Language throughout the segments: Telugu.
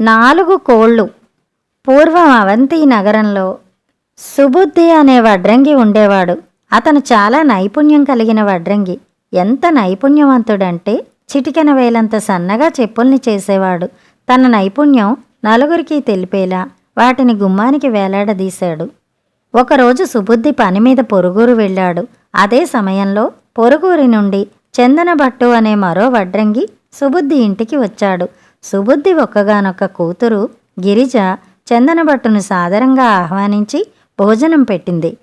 నాలుగు కోళ్ళు. పూర్వం అవంతి నగరంలో సుబుద్ధి అనే వడ్రంగి ఉండేవాడు. అతను చాలా నైపుణ్యం కలిగిన వడ్రంగి. ఎంత నైపుణ్యవంతుడంటే చిటికెన వేలంత సన్నగా చెప్పుల్ని చేసేవాడు. తన నైపుణ్యం నలుగురికి తెలిపేలా వాటిని గుమ్మానికి వేలాడదీశాడు. ఒకరోజు సుబుద్ధి పని మీద పొరుగురు వెళ్ళాడు. అదే సమయంలో పొరుగురి నుండి చందనభట్టు అనే మరో వడ్రంగి సుబుద్ధి ఇంటికి వచ్చాడు. సుబుద్ధి ఒక్కగానొక్క కూతురు గిరిజ చందనభట్టును సాదరంగా ఆహ్వానించి భోజనం పెట్టింది.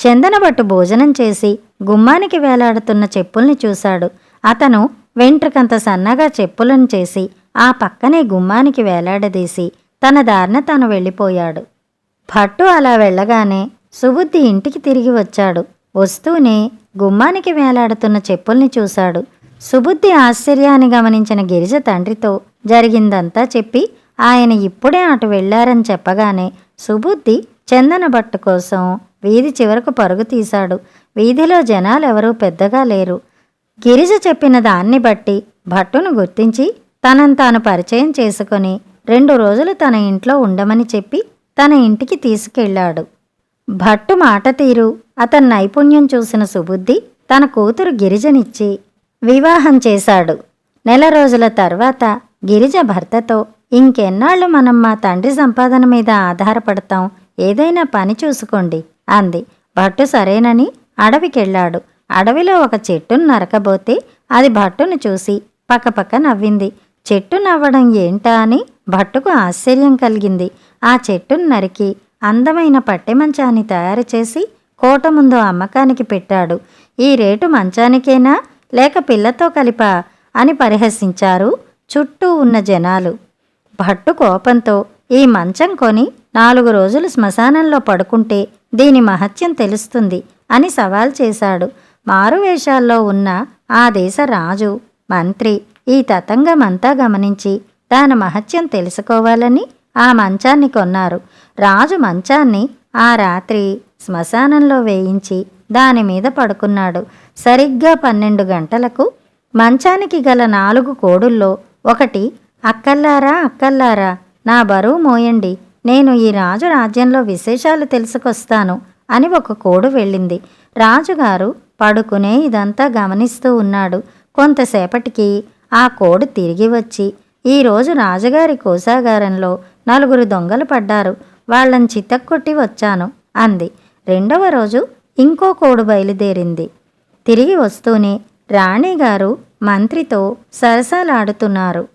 చందనభట్టు భోజనం చేసి గుమ్మానికి వేలాడుతున్న చెప్పుల్ని చూశాడు. అతను వెంట్రుకంత సన్నగా చెప్పులను చేసి ఆ పక్కనే గుమ్మానికి వేలాడదీసి తన దారిన తాను వెళ్ళిపోయాడు. భట్టు అలా వెళ్ళగానే సుబుద్ధి ఇంటికి తిరిగి వచ్చాడు. వస్తూనే గుమ్మానికి వేలాడుతున్న చెప్పుల్ని చూశాడు. సుబుద్ధి ఆశ్చర్యాన్ని గమనించిన గిరిజ తండ్రితో జరిగిందంతా చెప్పి ఆయన ఇప్పుడే అటు వెళ్ళారని చెప్పగానే సుబుద్ధి చందన బట్టు కోసం వీధి చివరకు పరుగు తీశాడు. వీధిలో జనాలెవరూ పెద్దగా లేరు. గిరిజ చెప్పిన దాన్ని బట్టి భట్టును గుర్తించి తనను తాను పరిచయం చేసుకొని రెండు రోజులు తన ఇంట్లో ఉండమని చెప్పి తన ఇంటికి తీసుకెళ్ళాడు. భట్టు మాట తీరు అతని నైపుణ్యం చూసిన సుబుద్ధి తన కూతురు గిరిజనిచ్చి వివాహం చేశాడు. నెల రోజుల తర్వాత గిరిజ భర్తతో ఇంకెన్నాళ్ళు మనం మా తండ్రి సంపాదన మీద ఆధారపడతాం. ఏదైనా పని చూసుకోండి అంది. భట్టు సరేనని అడవికెళ్ళాడు. అడవిలో ఒక చెట్టును నరకబోతే అది భట్టును చూసి పక్కపక్క నవ్వింది. చెట్టు నవ్వడం ఏంటా అని భట్టుకు ఆశ్చర్యం కలిగింది. ఆ చెట్టును నరికి అందమైన పట్టె మంచాన్ని తయారు చేసి కోట ముందు అమ్మకానికి పెట్టాడు. ఈ రేటు మంచానికేనా? లేక పిల్లతో కలిపా అని పరిహసించారు చుట్టూ ఉన్న జనాలు భట్టు కోపంతో ఈ మంచం కొని నాలుగు రోజులు శ్మశానంలో పడుకుంటే దీని మహత్యం తెలుస్తుంది అని సవాల్ చేశాడు. మారువేషాల్లో ఉన్న ఆ దేశ రాజు మంత్రి ఈ తతంగమంతా గమనించి దాని మహత్యం తెలుసుకోవాలని ఆ మంచాన్ని కొన్నారు. రాజు మంచాన్ని ఆ రాత్రి శ్మశానంలో వేయించి దాని మీద పడుకున్నాడు. సరిగ్గా పన్నెండు గంటలకు మంచానికి గల నాలుగు కోడుల్లో ఒకటి అక్కల్లారా అక్కల్లారా నా బరువు మోయండి. నేను ఈ రాజు రాజ్యంలో విశేషాలు తెలుసుకొస్తాను అని ఒక కోడు వెళ్ళింది. రాజుగారు పడుకునే ఇదంతా గమనిస్తూ ఉన్నాడు. కొంతసేపటికి ఆ కోడు తిరిగి వచ్చి ఈరోజు రాజుగారి కోసాగారంలో నలుగురు దొంగలు పడ్డారు. వాళ్ళని చిత్తక్కొట్టి వచ్చాను అంది. రెండవ రోజు ఇంకో కోడు బయలుదేరింది. తిరిగి వస్తూనే రాణిగారు మంత్రితో సరసాలాడుతున్నారు.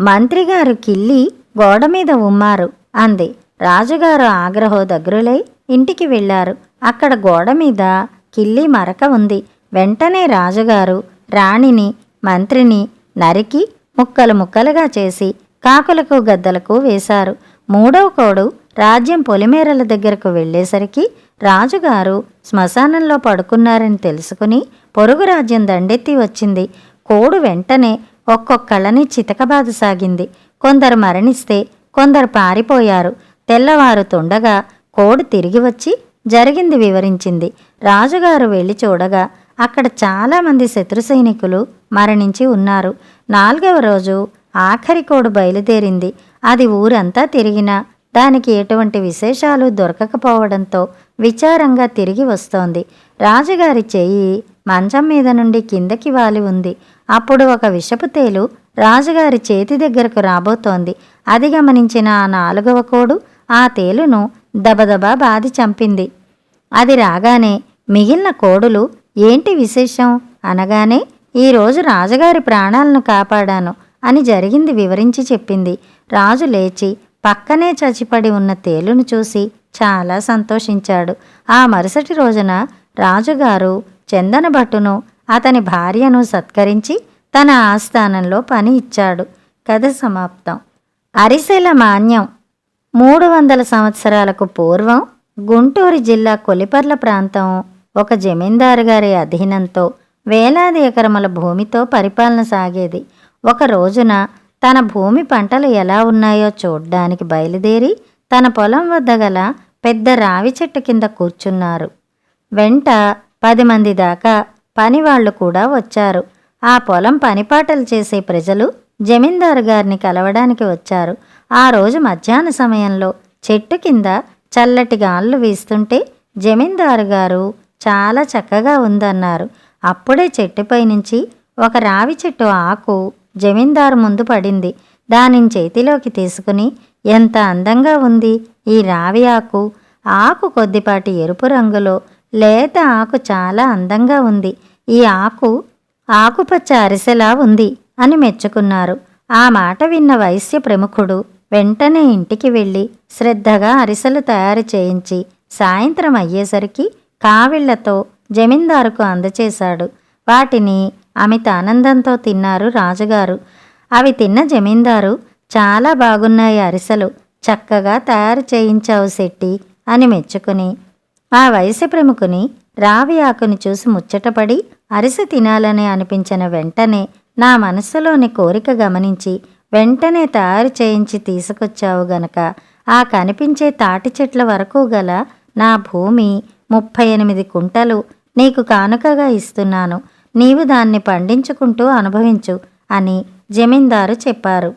మంత్రిగారు కిల్లి గోడ మీద ఉమ్మారు. అంది. రాజుగారు ఆగ్రహో దగ్గరులై ఇంటికి వెళ్ళారు. అక్కడ గోడ మీద కిల్లి మరక ఉంది. వెంటనే రాజుగారు రాణిని మంత్రిని నరికి ముక్కలు ముక్కలుగా చేసి కాకులకు గద్దలకు వేశారు. మూడవ కోడు రాజ్యం పొలిమేరల దగ్గరకు వెళ్ళేసరికి రాజుగారు శ్మశానంలో పడుకున్నారని తెలుసుకుని పొరుగు రాజ్యం దండెత్తి వచ్చింది. కోడు వెంటనే ఒక్కొక్కళ్ళని చితకబాదసాగింది. కొందరు మరణిస్తే కొందరు పారిపోయారు. తెల్లవారు తుండగా కోడు తిరిగి వచ్చి జరిగింది వివరించింది. రాజుగారు వెళ్ళి చూడగా అక్కడ చాలామంది శత్రు సైనికులు మరణించి ఉన్నారు. నాలుగవ రోజు ఆఖరి కోడు బయలుదేరింది. అది ఊరంతా తిరిగినా దానికి ఎటువంటి విశేషాలు దొరకకపోవడంతో విచారంగా తిరిగి వస్తోంది. రాజుగారి చెయ్యి మంచం మీద నుండి కిందకి వాలి ఉంది. అప్పుడు ఒక విషపు తేలు రాజుగారి చేతి దగ్గరకు రాబోతోంది. అది గమనించిన ఆ నాలుగవ కోడు ఆ తేలును దబదబా బాది చంపింది. అది రాగానే మిగిలిన కోడులు ఏంటి విశేషం? అనగానే ఈరోజు రాజుగారి ప్రాణాలను కాపాడాను అని జరిగింది వివరించి చెప్పింది. రాజు లేచి పక్కనే చచ్చిపడి ఉన్న తేలును చూసి చాలా సంతోషించాడు. ఆ మరుసటి రోజున రాజుగారు చందనభట్టును అతని భార్యను సత్కరించి తన ఆస్థానంలో పని ఇచ్చాడు. కథ సమాప్తం. అరిసెల మాన్యం. మూడు వందల సంవత్సరాలకు పూర్వం గుంటూరు జిల్లా కొలిపర్ల ప్రాంతం ఒక జమీందారు గారి అధీనంతో వేలాది ఎకరముల భూమితో పరిపాలన సాగేది. ఒక రోజున తన భూమి పంటలు ఎలా ఉన్నాయో చూడ్డానికి బయలుదేరి తన పొలం వద్ద గల పెద్ద రావి చెట్టు కింద కూర్చున్నారు. వెంట పది మంది దాకా పనివాళ్ళు కూడా వచ్చారు. ఆ పొలం పనిపాటలు చేసే ప్రజలు జమీందారు గారిని కలవడానికి వచ్చారు. ఆ రోజు మధ్యాహ్న సమయంలో చెట్టు కింద చల్లటి గాళ్ళు వీస్తుంటే జమీందారు గారు చాలా చక్కగా ఉందన్నారు. అప్పుడే చెట్టుపై నుంచి ఒక రావి చెట్టు ఆకు జమీందారు ముందు పడింది. దానిని చేతిలోకి తీసుకుని ఎంత అందంగా ఉంది ఈ రావి ఆకు. ఆకు కొద్దిపాటి ఎరుపు రంగులో లేత ఆకు చాలా అందంగా ఉంది. ఈ ఆకు ఆకుపచ్చ అరిసెలా ఉంది అని మెచ్చుకున్నారు. ఆ మాట విన్న వైశ్య ప్రముఖుడు వెంటనే ఇంటికి వెళ్ళి శ్రద్ధగా అరిసెలు తయారు చేయించి సాయంత్రం అయ్యేసరికి కావిళ్ళతో జమీందారుకు అందచేశాడు. వాటిని అమిత ఆనందంతో తిన్నారు రాజుగారు. అవి తిన్న జమీందారు చాలా బాగున్నాయి అరిసెలు చక్కగా తయారు చేయించావు శెట్టి అని మెచ్చుకుని ఆ వయసు ప్రముఖుని రావి ఆకుని చూసి ముచ్చటపడి అరిసె తినాలని అనిపించిన వెంటనే నా మనస్సులోని కోరిక గమనించి వెంటనే తయారు చేయించి తీసుకొచ్చావు గనక ఆ కనిపించే తాటి చెట్ల వరకు గల నా భూమి ముప్పై ఎనిమిది కుంటలు నీకు కానుకగా ఇస్తున్నాను. నీవు దాన్ని పండించుకుంటూ అనుభవించు అని జమీందారు చెప్పారు.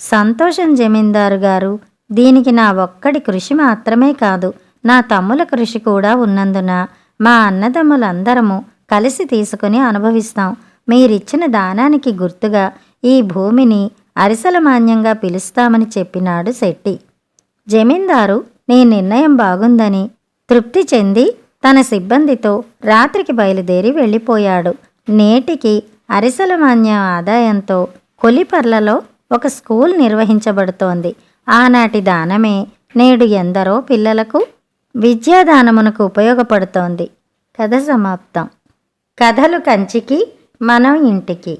సంతోషం జమీందారు గారు దీనికి నా ఒక్కడి కృషి మాత్రమే కాదు నా తమ్ముల కృషి కూడా ఉన్నందున మా అన్నదమ్ములందరము కలిసి తీసుకుని అనుభవిస్తాం. మీరిచ్చిన దానానికి గుర్తుగా ఈ భూమిని అరిసల మాన్యంగా పిలుస్తామని చెప్పినాడు శెట్టి. జమీందారు నీ నిర్ణయం బాగుందని తృప్తి చెంది తన సిబ్బందితో రాత్రికి బయలుదేరి వెళ్ళిపోయాడు. నేటికి అరిసల మాన్యం ఆదాయంతో కొలిపర్లలో ఒక స్కూల్ నిర్వహించబడుతోంది. ఆనాటి దానమే నేడు ఎందరో పిల్లలకు విద్యాదానమునకు ఉపయోగపడుతోంది. కథ సమాప్తం. కథలు కంచికి మనం ఇంటికి.